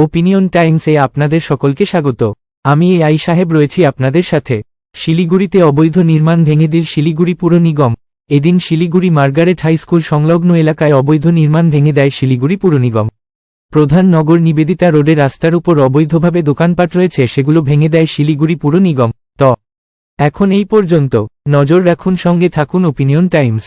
Opinion টাইমসে আপনাদের সকলকে স্বাগত। আমি এ আই সাহেব রয়েছি আপনাদের সাথে। শিলিগুড়িতে অবৈধ নির্মাণ ভেঙে দিল শিলিগুড়ি পুর নিগম। এদিন শিলিগুড়ি মার্গারেট হাই স্কুল সংলগ্ন এলাকায় অবৈধ নির্মাণ ভেঙে দেয় শিলিগুড়ি পুর নিগম। প্রধান নগর নিবেদিতা রোডে রাস্তার উপর অবৈধভাবে দোকানপাট রয়েছে, সেগুলো ভেঙে দেয় শিলিগুড়ি পুর নিগম। ত। এখন এই পর্যন্ত। নজর রাখুন, সঙ্গে থাকুন ওপিনিয়ন টাইমস